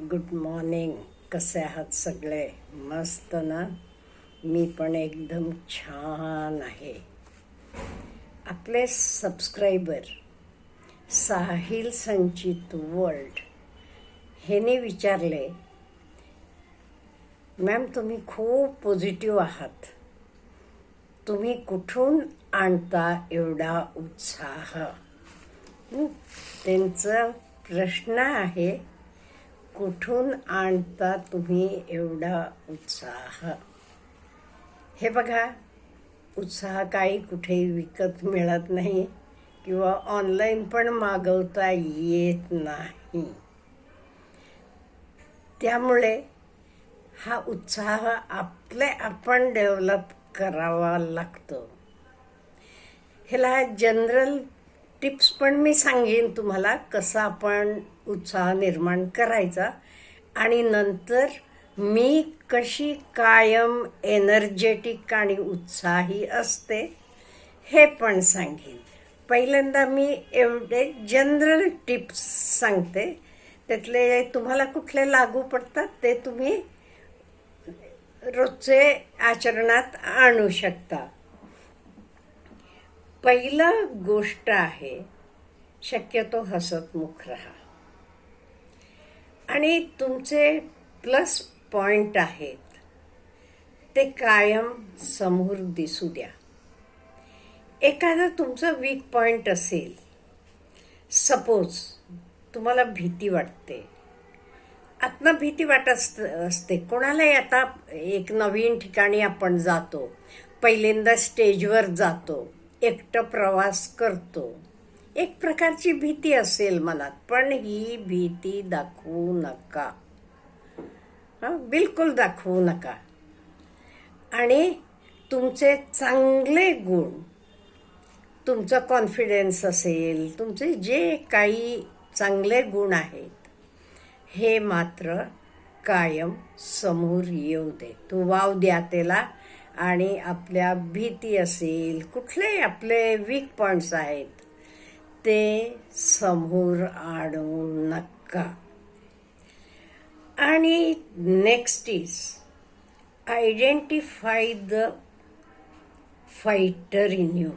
Good morning कसे आहात सगळे मस्त ना मी पण एकदम छान आहे आपले सबस्क्रायबर साहिल संचित वर्ल्ड हेने विचारले मॅम तुम्ही खूप पॉझिटिव्ह आहात तुम्ही कुठून आणता एवढा उत्साह हं? त्यांचा प्रश्न आहे कुठून आणता तुम्ही एवढा उत्साह? हे बघा उत्साह काही कुठेही विकत मिळत नाही किंवा ऑनलाईन पण मागवता येत नाही. त्यामुळे हा उत्साह आपले आपण डेव्हलप करावा लागतो. ह्याला जनरल टिप्स पण मी सांगेन तुम्हाला कसा आपण उत्साह निर्माण करायचा. आणि नंतर मी कशी कायम एनर्जेटिक आणि उत्साही असते हे पण सांगेन. पहिल्यांदा मी एवढे जनरल टिप्स सांगते. त्यातले तुम्हाला कुठले लागू पडतात ते तुम्ही रोजचे आचरणात आणू शकता. पहिलं गोष्ट आहे शक्यतो हसतमुख राहा. आणि तुमचे प्लस पॉइंट आहेत ते कायम समोर दिसू द्या. एखादं तुमचं वीक पॉइंट असेल सपोज तुम्हाला भीती वाटते. आत्म भीती वाटत असते. कोणालाही आता एक नवीन ठिकाणी आपण जातो पहिल्यांदा स्टेजवर जातो. एकटं प्रवास करतो. एक प्रकारची भीती असेल मनात पण ही भीती दाखवू नका. हां बिलकुल दाखवू नका. आणि तुमचे चांगले गुण तुमचा कॉन्फिडन्स असेल तुमचे जे काही चांगले गुण आहेत हे मात्र कायम समोर येऊ दे तू वाव द्या त्याला. आणि आपल्या भीती असेल कुठले आपले वीक पॉईंट्स आहेत ते समोर आणू नका. आणि next is identify the fighter in you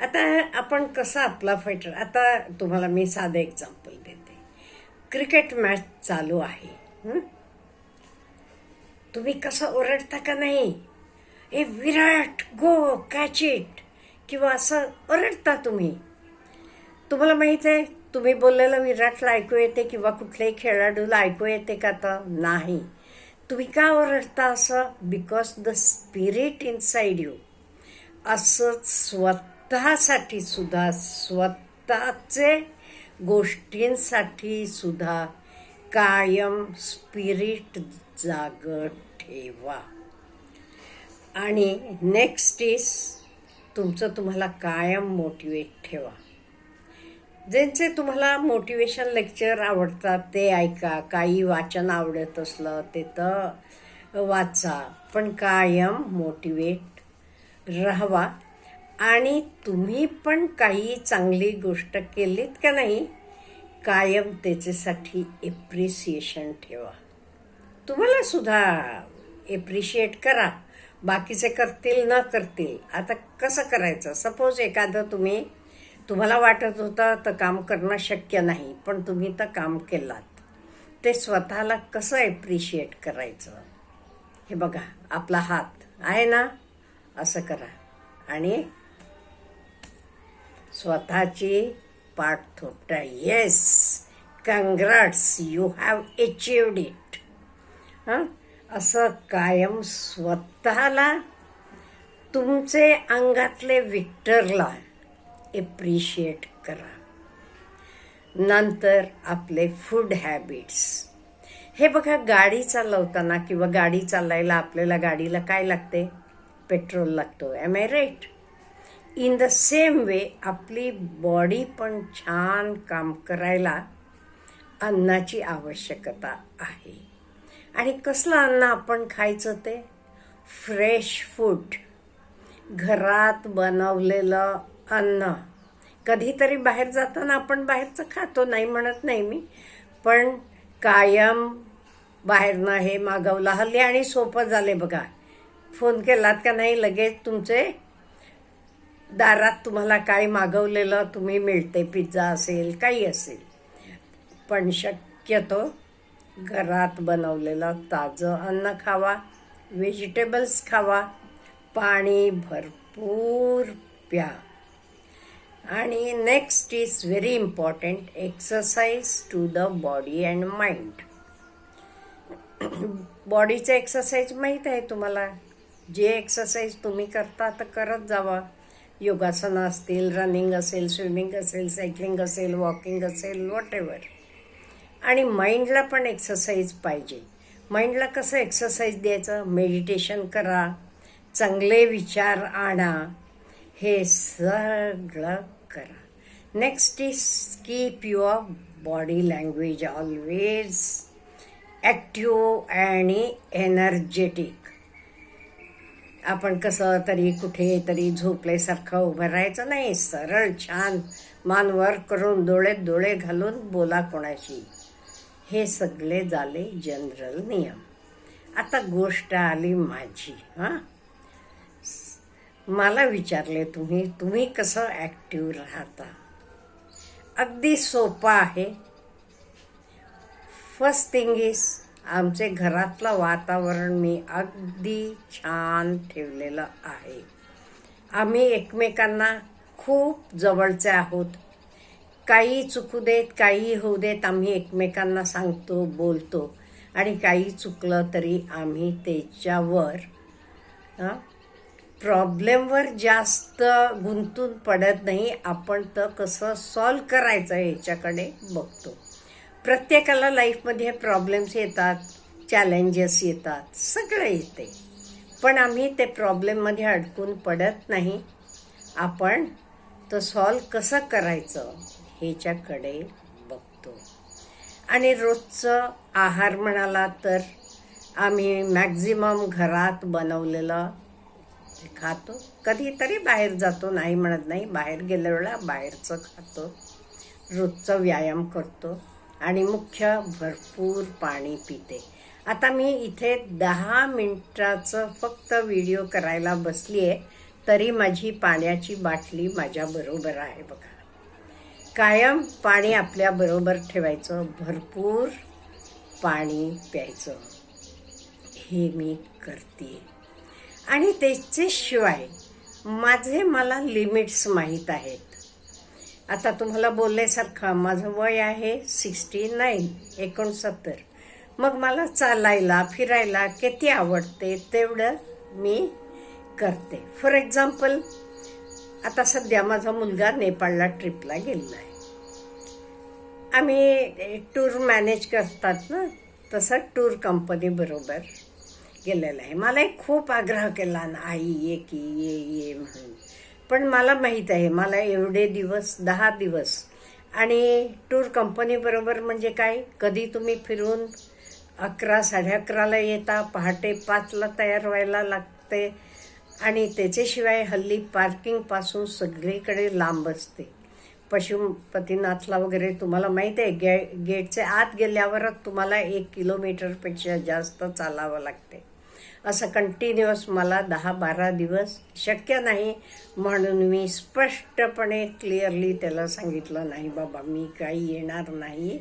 आता आपण कसा आपला फायटर आता तुम्हाला मी साधं एक्झाम्पल देते. क्रिकेट मॅच चालू आहे हं? तुम्ही कसं ओरडता का नाही? ए विराट गो कॅच इट किंवा असं ओरडता तुम्ही? तुम्हाला माहीत आहे तुम्ही बोललेलं विराटला ऐकू येते किंवा कुठल्याही खेळाडूला ऐकू येते का तर? नाही. तुम्ही का ओरडता असं? Because the spirit inside you असंच स्वतःसाठी सुद्धा स्वतःचे गोष्टींसाठी सुद्धा कायम स्पिरिट जागत ठेवा. आणि नेक्स्ट इज तुमचं तुम्हाला कायम मोटिवेट ठेवा. ज्यांचे तुम्हाला मोटिवेशन लेक्चर आवडतात ते ऐका. काही वाचन आवडत असलं ते तर वाचा. पण कायम मोटिवेट राहावा. आणि तुम्ही पण काही चांगली गोष्ट केलीत का नाही? कायम त्याच्यासाठी एप्रिसिएशन ठेवा. तुम्हाला सुद्धा एप्रिशिएट करा. बाकीचे करतील न करतील आता कसं करायचं? सपोज एखादं तुम्ही तुम्हाला वाटत होतं तर काम करणं शक्य नाही पण तुम्ही तर काम केलात. ते स्वतःला कसं एप्रिशिएट करायचं? हे बघा आपला हात आहे ना? असं करा. आणि स्वतःची पाठ थोपटा yes congrats you have achieved it हां? असं कायम स्वतःला तुमचे अंगातले विक्टरला एप्रिशिएट करा. नंतर आपले फूड हॅबिट्स हे बघा गाडी चालवताना किंवा गाडी चालायला आपल्याला गाडीला काय लागते? पेट्रोल लागतो. Am I right in the same way आपली बॉडी पण छान काम करायला अन्नाची आवश्यकता आहे. आणि कसलं अन्न आपण खायचं ते? फ्रेश फूड घरात बनवलेलं अन्न. कधीतरी बाहेर जाताना आपण बाहेरचं खातो नाही म्हणत नाही मी. पण कायम बाहेरनं हे मागवलं हल्ली आणि सोपं झाले बघा. फोन केलात का नाही लगेच तुमचे दारात तुम्हाला काय मागवलेलं तुम्ही मिळते पिझ्झा असेल काही असेल. पण शक्यतो घरात बनवलेलं ताजं अन्न खावा व्हेजिटेबल्स खावा पाणी भरपूर प्या. आणि next is very important exercise to the body and mind बॉडीचं एक्सरसाइज माहीत आहे तुम्हाला? जे एक्सरसाइज तुम्ही करता तर करत जावा. योगासनं असतील रनिंग असेल स्विमिंग असेल सायकलिंग असेल वॉकिंग असेल वॉट एवर आणि माइंडला पण एक्सरसाइज पाहिजे. माइंडला कसं एक्सरसाइज द्यायचं? मेडिटेशन करा. चांगले विचार आणा. हे सगळं करा. Next is keep your body language always active आणि एनर्जेटिक आपण कसं तरी कुठे तरी झोपल्यासारखं उभं राहायचं नाही. सरळ छान मान वर करून डोळे डोळे घालून बोला कोणाशी. हे सगळे झाले जनरल नियम. आता गोष्ट आली माझी हां? मला विचारले तुम्ही तुम्ही कसं ॲक्टिव्ह राहता? अगदी सोपं आहे. फर्स्ट थिंग इज आमचे घरातलं वातावरण मी अगदी छान ठेवलेलं आहे. आम्ही एकमेकांना खूप जवळचे आहोत. काही चुकू देत काही होऊ देत आम्ही एकमेकांना सांगतो बोलतो. आणि काही चुकलं तरी आम्ही त्याच्यावर प्रॉब्लेमवर जास्त गुंतून पडत नाही. आपण तर कसं सॉल्व करायचं ह्याच्याकडे बघतो. प्रत्येकाला लाईफमध्ये प्रॉब्लेम्स येतात चॅलेंजेस येतात सगळं येते. पण आम्ही ते प्रॉब्लेममध्ये अडकून पडत नाही. आपण तो सॉल्व कसं करायचं ह्याच्याकडे बघतो. आणि रोजचं आहार म्हणाला तर आम्ही मॅक्झिमम घरात बनवलेलं खातो. कधीतरी बाहेर जातो नाही म्हणत नाही. बाहेर गेल्यावेळा बाहेरचं खातो. रोजचं व्यायाम करतो. आणि मुख्य भरपूर पाणी पिते. आता मी इथे दहा मिनटाचं फक्त व्हिडिओ करायला बसली आहे तरी माझी पाण्याची बाटली माझ्याबरोबर आहे बघा. कायम पाणी आपल्याबरोबर ठेवायचं भरपूर पाणी प्यायचं. हे मी करते. आणि त्याच्याशिवाय माझे मला लिमिट्स माहीत आहेत. आता तुम्हाला बोलल्यासारखं माझं वय आहे सिक्स्टी नाईन एकोणसत्तर. मग मला चालायला फिरायला किती आवडते तेवढं मी करते. फॉर एक्झाम्पल आता सध्या माझा मुलगा नेपाळला ट्रिपला गेलेला आहे. आम्ही टूर मॅनेज करतात ना तसं टूर कंपनीबरोबर गेलेलं आहे. मला एक खूप आग्रह केला ना आई ये की ये ये म्हणून. पण मला माहीत आहे मला एवढे दिवस दहा दिवस. आणि टूर कंपनीबरोबर म्हणजे काय? कधी तुम्ही फिरून अकरा साडे अकराला येता पहाटे पाचला तयार व्हायला लागते आणि त्याच्याशिवाय हल्ली पार्किंगपासून सगळीकडे लांब असते. पशुपतीनाथला वगैरे तुम्हाला माहीत आहे गे गेटचे आत गेल्यावरच तुम्हाला एक किलोमीटरपेक्षा जास्त चालावं लागते. असं कंटिन्युअस मला दहा बारा दिवस शक्य नाही म्हणून मी स्पष्टपणे क्लिअरली त्याला सांगितलं नाही बाबा मी काही येणार नाही.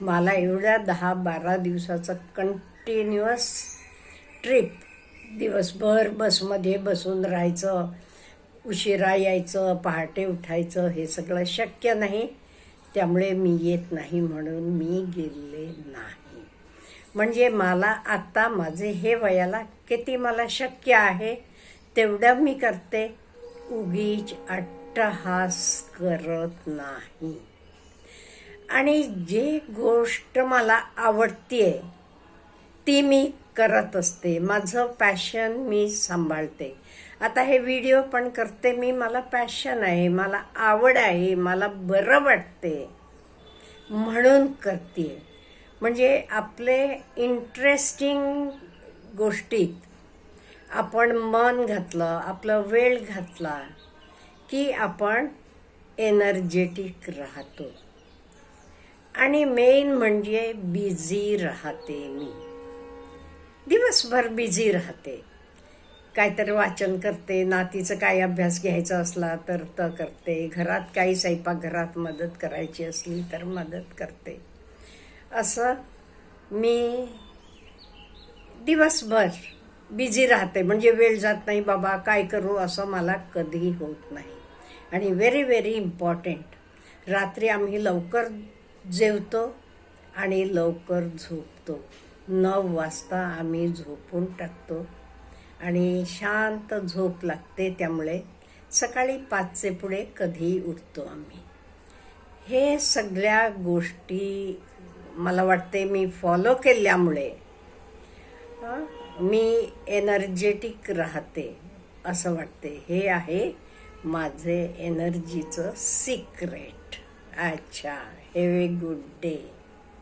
मला एवढ्या दहा बारा दिवसाचं कंटिन्युअस ट्रिप दिवसभर बसमध्ये बसून राहायचं उशिरा यायचं पहाटे उठायचं हे सगळं शक्य नाही. त्यामुळे मी येत नाही म्हणून मी गेले नाही. म्हणजे मला आत्ता माझे हे वयाला किती मला शक्य आहे तेवढं मी करते. उगीच अट्टहास करत नाही. आणि जे गोष्ट मला आवडतीये ती मी करत असते. माझं पॅशन मी सांभाळते. आता हे व्हिडिओ पण करते मी. मला पॅशन आहे मला आवड आहे मला बरं वाटते म्हणून करते म्हणजे आपले इंटरेस्टिंग गोष्टीत आपण मन घातलं आपलं वेळ घातला की आपण एनर्जेटिक राहतो. आणि मेन म्हणजे बिझी राहते मी. दिवसभर बिझी राहते. काहीतरी वाचन करते नातीचं काही अभ्यास घ्यायचा असला तर तर करते. घरात काही स्वयंपाकघरात मदत करायची असली तर मदत करते. असं मी दिवसभर बिझी राहते. म्हणजे वेळ जात नाही बाबा काय करू? असं मला कधीही होत नाही. आणि व्हेरी व्हेरी इम्पॉर्टंट रात्री आम्ही लवकर जेवतो आणि लवकर झोपतो. नऊ वाजता आम्ही झोपून टाकतो आणि शांत झोप लागते. त्यामुळे सकाळी पाचचे पुढे कधीही उठतो आम्ही. हे सगळ्या गोष्टी मला वाटते मी फॉलो केल्यामुळे मी एनर्जेटिक राहते असं वाटते. हे आहे माझे एनर्जीचं सिक्रेट अच्छा हॅव ए गुड डे